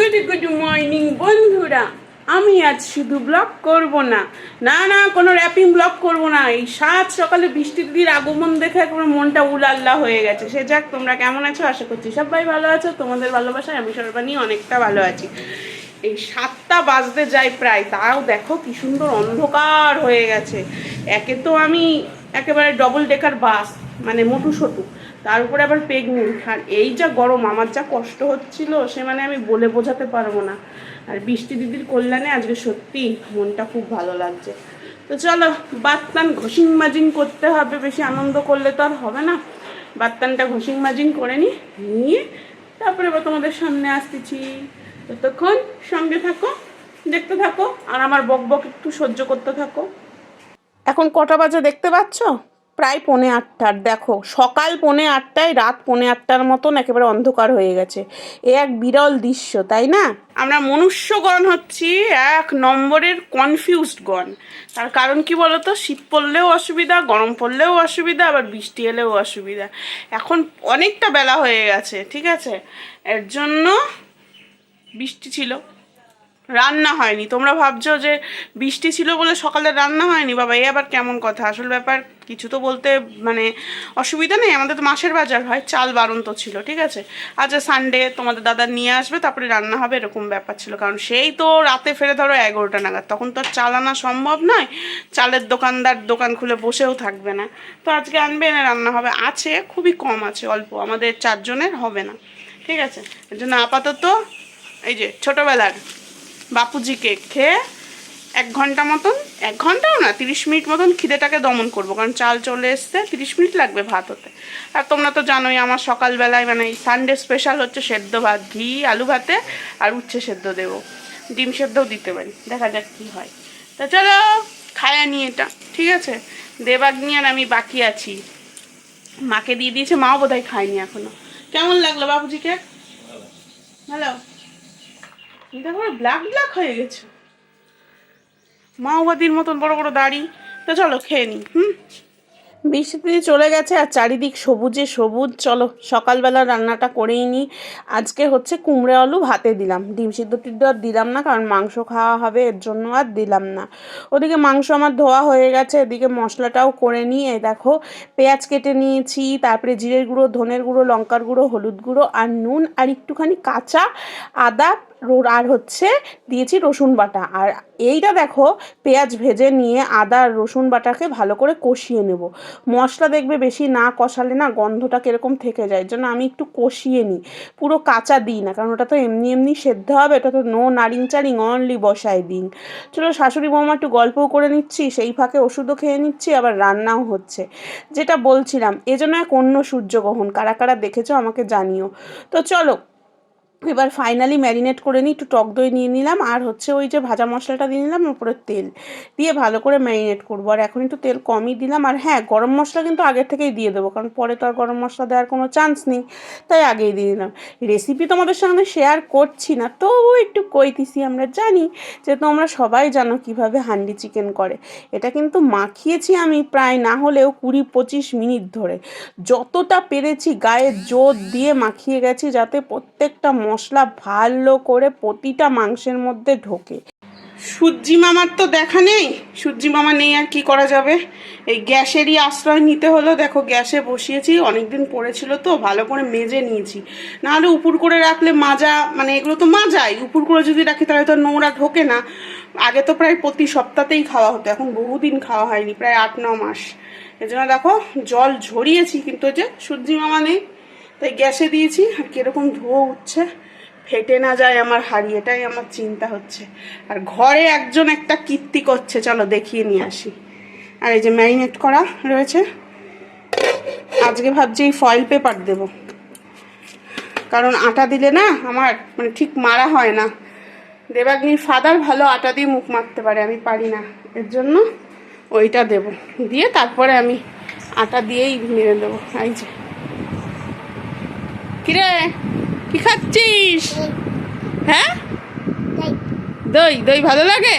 Good good morning বন্ধুরা। আমি আজ শুধু ব্লগ করব না। না না, কোনো র্যাপিং ব্লগ করব না। এই সাত সকালে বৃষ্টি দিদির আগমন দেখে একবার মনটা উলাল্লা হয়ে গেছে। সে যাক, তোমরা কেমন আছো? আশা করছি সবাই ভালো আছো। তোমাদের ভালোবাসায় আমি সর্বানি অনেকটা ভালো আছি। এই সাতটা বাজতে যায় প্রায়। তাও দেখো কি সুন্দর অন্ধকার হয়ে গেছে। একে তো আমি একেবারে ডবল ডেকার বাস মানে মোটু সটু তার উপরে আবার প্রেগনেন্ট আর এই যা গরম, আমার যা কষ্ট হচ্ছিল, সে মানে আমি বলে বোঝাতে পারব না। আর বৃষ্টি দিদির কল্যাণে আজকে সত্যি মনটা খুব ভালো লাগছে। তো চলো, বাত্তান ঘষিং মাজিং করতে হবে, বেশি আনন্দ করলে তো আর হবে না। বাত্তানটা ঘষিং মাজিং করে নি, নিয়ে তারপরে এবার তোমাদের সামনে আসতেছি। ততক্ষণ সঙ্গে থাকো, দেখতে থাকো, আর আমার বক বক একটু সহ্য করতে থাকো। এখন কটা বাজে দেখতে পাচ্ছ? প্রায় পৌনে আটটার, দেখো, সকাল পৌনে আটটায়, রাত পৌনে আটটার মতন একেবারে অন্ধকার হয়ে গেছে। এ এক বিরল দৃশ্য, তাই না? আমরা মনুষ্যগণ হচ্ছি এক নম্বরের কনফিউজড গণ। তার কারণ কি বলতো? শীত পড়লেও অসুবিধা, গরম পড়লেও অসুবিধা, আবার বৃষ্টি এলেও অসুবিধা। এখন অনেকটা বেলা হয়ে গেছে, ঠিক আছে? এর জন্য বৃষ্টি ছিল। রান্না হয়নি। তোমরা ভাবছ যে বৃষ্টি ছিল বলে সকালে রান্না হয়নি? বাবা, এ আবার কেমন কথা? আসল ব্যাপার, কিছু তো বলতে মানে অসুবিধা নেই। আমাদের তো মাসের বাজার হয়, চাল বারণ তো ছিল, ঠিক আছে? আচ্ছা সানডে তোমাদের দাদা নিয়ে আসবে, তারপরে রান্না হবে, এরকম ব্যাপার ছিল। কারণ সেই তো রাতে ফেরে ধরো এগারোটা নাগাদ। তখন তো চাল আনা সম্ভব নয়। চালের দোকানদার দোকান খুলে বসেও থাকবে না। তো আজকে আনবে, এনে রান্না হবে। আছে, খুবই কম আছে, অল্প। আমাদের চারজনের হবে না, ঠিক আছে? এর জন্য আপাতত এই যে ছোটোবেলার বাপুজিকে খেয়ে এক ঘণ্টা মতন, এক ঘন্টাও না, তিরিশ মিনিট মতন খিদেটাকে দমন করব, কারণ চাল চলে এসছে, তিরিশ মিনিট লাগবে ভাত হতে। আর তোমরা তো জানোই আমার সকালবেলায় মানে এই সানডে স্পেশাল হচ্ছে সেদ্ধ ভাত, ঘি, আলু ভাতে আর উচ্ছে সেদ্ধ দেবো। ডিম সেদ্ধও দিতে পারি, দেখা যাক কী হয়। তা চলো, খায়া নি এটা, ঠিক আছে? দেবাগ্নি আর আমি বাকি আছি। মাকে দিয়ে দিয়েছে, মাও বোধহয় খায়নি এখনও। কেমন লাগল বাবুজিকে ভালো দেখো ব্ল্যাক ব্ল্যাক হয়ে গেছে। মাওবাদীর মতন বড় বড় দাড়ি। তো চলো খেয়ে নি, হুম? বৃষ্টিতে চলে গেছে আর চারিদিক সবুজে সবুজ। চলো, সকালবেলা রান্নাটা করেই নিই আজকে হচ্ছে কুমড়ে আলু ভাতে দিলাম। ডিম সিদ্ধ টিদ্ধ আর দিলাম না, কারণ মাংস খাওয়া হবে, এর জন্য আর দিলাম না। ওদিকে মাংস আমার ধোয়া হয়ে গেছে, এদিকে মশলাটাও করে নিয়ে দেখো, পেঁয়াজ কেটে নিয়েছি, তারপরে জিরের গুঁড়ো, ধনের গুঁড়ো, লঙ্কার গুঁড়ো, হলুদ গুঁড়ো, আর নুন, আর একটুখানি কাঁচা আদা আর হচ্ছে দিয়েছি রসুন বাটা। আর এইটা দেখো, পেঁয়াজ ভেজে নিয়ে আদা আর রসুন বাটাকে ভালো করে কষিয়ে নেব। মশলা দেখবে বেশি না কষালে না গন্ধটা কীরকম থেকে যায় জন্য আমি একটু কষিয়ে নিই। পুরো কাঁচা দিই না, কারণ ওটা তো এমনি এমনি সেদ্ধ হবে, ওটা তো নো নারিং চারিং অনলি বসাই দিন চলো শাশুড়ি বৌমা একটু গল্পও করে নিচ্ছি, সেই ফাঁকে ওষুধও খেয়ে নিচ্ছি, আবার রান্নাও হচ্ছে। যেটা বলছিলাম, এজন্য এক অন্য সূর্যগ্রহণ কারা কারা দেখেছ আমাকে জানিও। তো চলো এবার ফাইনালি ম্যারিনেট করে নিই একটু টক দই নিয়ে নিলাম। আর হচ্ছে ওই যে ভাজা মশলাটা দিয়ে নিলাম, উপরে তেল দিয়ে ভালো করে ম্যারিনেট করব। আর এখন একটু তেল কমই দিলাম। আর হ্যাঁ গরম মশলা কিন্তু আগের থেকেই দিয়ে দেবো, কারণ পরে তো আর গরম মশলা দেওয়ার কোনো চান্স নেই। তাই আগেই দিয়ে দিলাম। রেসিপি তোমাদের সঙ্গে শেয়ার করছি না, তবুও একটু কইতিছি আমরা, জানি যে তোমরা সবাই জানো কীভাবে হান্ডি চিকেন করে। এটা কিন্তু মাখিয়েছি আমি প্রায় না হলেও কুড়ি পঁচিশ মিনিট ধরে। যতটা পেরেছি গায়ে জোর দিয়ে মাখিয়ে গেছি যাতে প্রত্যেকটা মশলা ভালো করে প্রতিটা মাংসের মধ্যে ঢোকে। সূর্যি মামার তো দেখা নেই। সূর্যি মামা নেই আর কি করা যাবে? এই গ্যাসেরই আশ্রয় নিতে হলো। দেখো, গ্যাসে বসিয়েছি, অনেকদিন পড়েছিল তো, ভালো করে মেজে নিয়েছি। নাহলে উপুর করে রাখলে মাজা মানে এগুলো তো মাজাই। উপুর করে যদি রাখি, তাহলে তো নোংরা ঢোকে না। আগে তো প্রায় প্রতি সপ্তাহতেই খাওয়া হতো, এখন বহুদিন খাওয়া হয়নি, প্রায় আট, ন মাস। এজন্য দেখো, জল ঝরিয়েছি, কিন্তু যে সূর্যি মামা নেই, তাই গ্যাসে দিয়েছি, আর কীরকম ধোয়া উঠছে। ফেটে না যায় আমার হাড়ি, এটাই আমার চিন্তা হচ্ছে। আর ঘরে একজন একটা কীর্তি করছে, চলো দেখিয়ে নিয়ে আসি। আর এই যে ম্যারিনেট করা রয়েছে, আজকে ভাবছি এই ফয়েল পেপার দেব। কারণ আটা দিলে না আমার মানে ঠিক মারা হয় না। দেবাগ্নির ফাদার ভালো আটা দিয়ে মুখ মারতে পারে, আমি পারি না। এর জন্য ওইটা দেব। দিয়ে তারপরে আমি আটা দিয়েই মেরে দেবো। এই যে। কিরে? কি খাচ্ছিস? হ্যাঁ? দই। দই ভালো লাগে?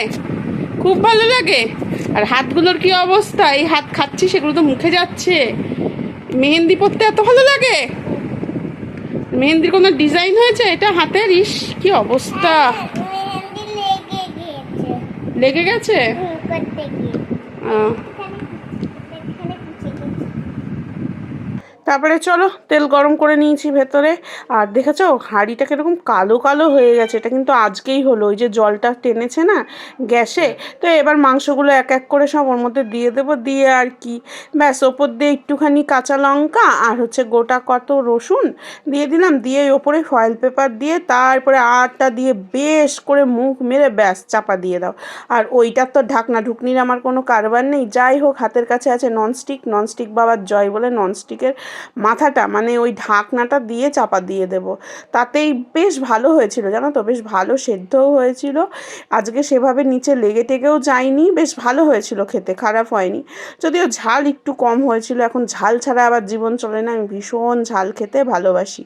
খুব ভালো লাগে? আর হাতগুলোর কি অবস্থা? এই হাত খাচ্ছি সেগুলো তো মুখে যাচ্ছে। মেহেন্দি পরতে এত ভালো লাগে? মেহেন্দির কোনো ডিজাইন হয়েছে? এটা হাতের? ইস কি অবস্থা। লেগে গিয়েছে। লেগে গেছে হুম, করতে গিয়ে আহ, এখানে এখানে কুচে গেছে তারপরে চলো, তেল গরম করে নিয়েছি ভেতরে। আর দেখেছ, হাঁড়িটা কীরকম কালো কালো হয়ে গেছে, এটা কিন্তু আজকেই হলো। ওই যে জলটা টেনেছে না গ্যাসে, তো এবার মাংসগুলো এক এক করে সব ওর মধ্যে দিয়ে দেবো, দিয়ে আর কি। ব্যাস, ওপর দিয়ে একটুখানি কাঁচা লঙ্কা আর হচ্ছে গোটা কত রসুন দিয়ে দিলাম, দিয়ে ওপরে ফয়েল পেপার দিয়ে তারপরে আটটা দিয়ে বেশ করে মুখ মেরে ব্যাস চাপা দিয়ে দাও। আর ওইটার তো ঢাকনা ঢুকনির আমার কোনো কারবার নেই। যাই হোক, হাতের কাছে আছে ননস্টিক ননস্টিক বাবার জয় বলে ননস্টিকের মাথাটা মানে ওই ঢাকনাটা দিয়ে চাপা দিয়ে দেব। তাতেই বেশ ভালো হয়েছিল, জানো তো? বেশ ভালো সেদ্ধও হয়েছিল। আজকে সেভাবে নিচে লেগে টেগেও যায়নি, বেশ ভালো হয়েছিল খেতে, খারাপ হয়নি। যদিও ঝাল একটু কম হয়েছিল, এখন ঝাল ছাড়া আবার জীবন চলে না, আমি ভীষণ ঝাল খেতে ভালোবাসি।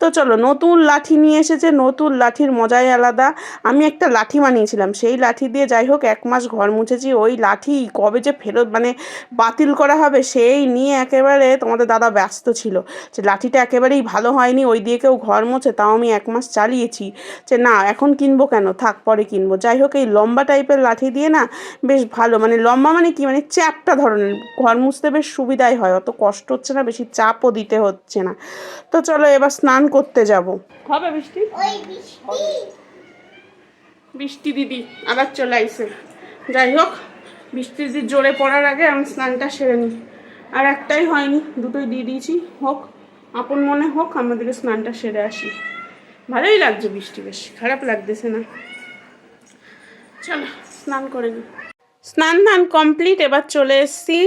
তো চলো, নতুন লাঠি নিয়ে এসেছে, নতুন লাঠির মজাই আলাদা। আমি একটা লাঠি বানিয়েছিলাম, সেই লাঠি দিয়ে যাই হোক, এক মাস ঘর মুছেছি, ওই লাঠি কবে যে ফেরত মানে বাতিল করা হবে, সেই নিয়ে একেবারে তোমাদের দাদা ব্যস্ত ছিল। যে লাঠিটা একেবারেই ভালো হয়নি ওই দিয়ে কেউ ঘর মোছে তাও আমি এক মাস চালিয়েছি। যে না এখন কিনবো কেন? থাক পরে কিনবো। যাই হোক এই লম্বা টাইপের লাঠি দিয়ে না বেশ ভালো। মানে লম্বা মানে কি? মানে চ্যাপটা ধরনের। ঘর মুছতে বেশ সুবিধাই হয়। অত কষ্ট হচ্ছে না বেশি চাপও দিতে হচ্ছে না। তো চলো এবার স্নান করতে যাব। হবে বৃষ্টি? বৃষ্টি। বৃষ্টি দিদি আবার চলে আইসে। যাই হোক বৃষ্টি দিদির জোরে পড়ার আগে আমি স্নানটা সেরে নিই। আর একটাই হয়নি, দুটোই দিয়ে দিয়েছি। হোক, আপন মনে হোক আমাদেরকে স্নানটা সেরে আসি। ভালোই লাগছে বৃষ্টি বেশ, খারাপ লাগতেছে না। চলো, স্নান করে নিই স্নান ধান কমপ্লিট এবার চলে এসেছি।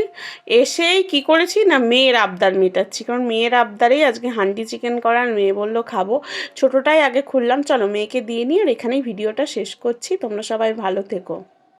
এসেই কি করেছি না, মেয়ের আবদার মেটাচ্ছি। কারণ মেয়ের আবদারেই আজকে হান্ডি চিকেন করার মেয়ে বলল, খাব। ছোটোটাই আগে খুললাম, চলো মেয়েকে দিয়ে নিয়ে আর এখানেই ভিডিওটা শেষ করছি। তোমরা সবাই ভালো থেকো।